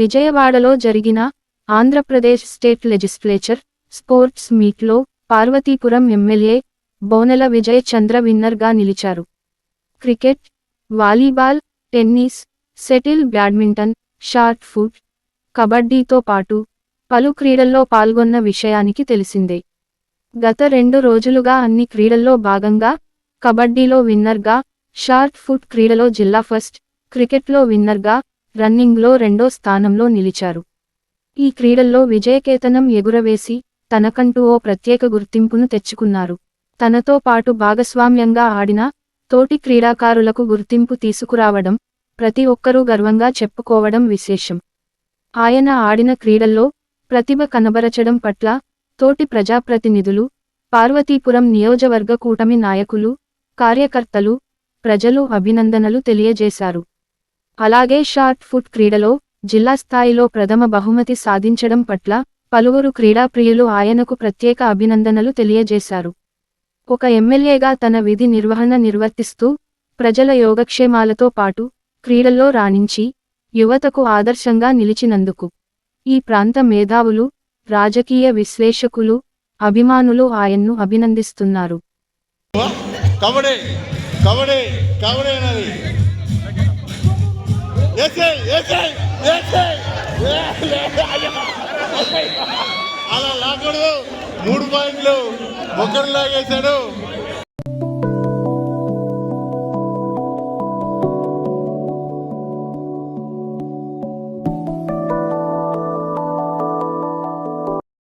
విజయవాడలో జరిగిన Andhra Pradesh state legislature sports మీట్లో పార్వతీపురం ఎమ్మెల్యే బోనెల విజయ్ చంద్ర విన్నర్గా నిలిచారు. Cricket volleyball tennis shuttle badminton shot put కబడ్డీతో పాటు పలు క్రీడల్లో పాల్గొన్న విషయానికి తెలిసిందే. గత రెండు రోజులుగా అన్ని క్రీడల్లో భాగంగా కబడ్డీలో విన్నర్గా షార్ట్ ఫుట్ క్రీడలో జిల్లా ఫస్ట్ క్రికెట్లో విన్నర్గా రన్నింగ్లో రెండో స్థానంలో నిలిచారు. ఈ క్రీడల్లో విజయకేతనం ఎగురవేసి తనకంటూ ఓ ప్రత్యేక గుర్తింపును తెచ్చుకున్నారు. తనతో పాటు భాగస్వామ్యంగా ఆడిన తోటి క్రీడాకారులకు గుర్తింపు తీసుకురావడం ప్రతి ఒక్కరూ గర్వంగా చెప్పుకోవడం విశేషం. ఆయన ఆడిన క్రీడల్లో ప్రతిభ కనబరచడం పట్ల తోటి ప్రజాప్రతినిధులు పార్వతీపురం నియోజవర్గ కూటమి నాయకులు కార్యకర్తలు ప్రజలు అభినందనలు తెలియజేశారు. అలాగే షార్ట్ ఫుట్ క్రీడలో జిల్లా స్థాయిలో ప్రథమ బహుమతి సాధించడం పట్ల పలువురు క్రీడాప్రియులు ఆయనకు ప్రత్యేక అభినందనలు తెలియజేశారు. ఒక ఎమ్మెల్యేగా తన విధి నిర్వహణ నిర్వర్తిస్తూ ప్రజల యోగక్షేమాలతో పాటు క్రీడల్లో రాణించి యువతకు ఆదర్శంగా నిలిచినందుకు ఈ ప్రాంత మేధావులు రాజకీయ విశ్లేషకులు అభిమానులు ఆయన్ను అభినందిస్తున్నారు. అలా లాకూడదు మూడు పాయింట్లు. ఒకరు లాగేశాడు.